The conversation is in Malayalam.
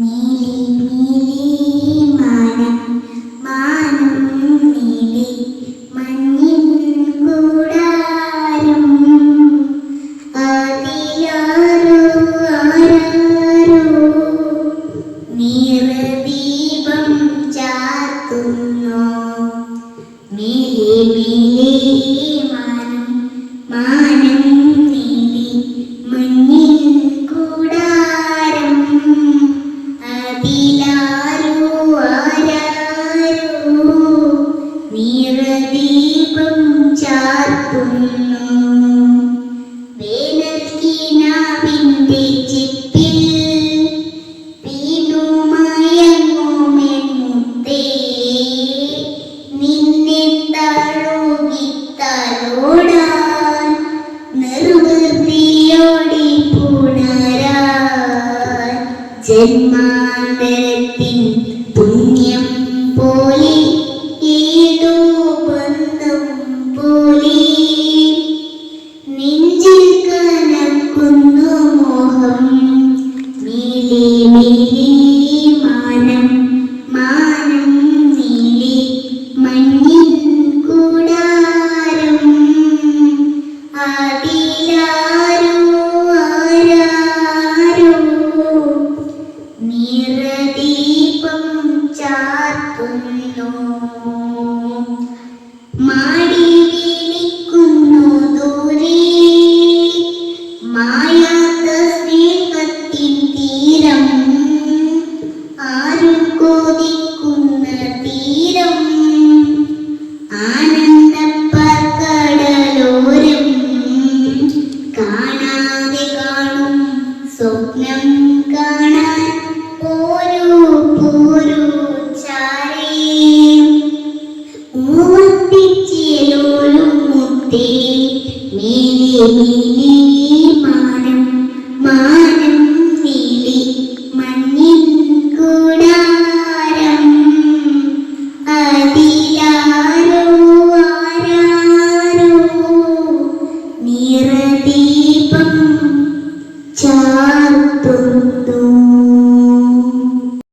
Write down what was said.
നീലി ചാർത്തുന്നു വേനൽ കിനാവിന്റെ ചിപ്പിൽ വീണുമയങ്ങുമെന്നുത്തേ നിന്നെ തഴുകിത്തലോടാൻ നിർവൃതിയോടി പുണരാൻ ജന്മാന്തരത്തിൻ മാനം നീലി മഞ്ഞിൻ കൂടാരം. അതിലാരോ ആരാരോ? നിറദീപം കാണാൻ പോരൂ പോരൂ ചാരേ. മൂവത്തിച്ചേലോലും മുത്തേ do do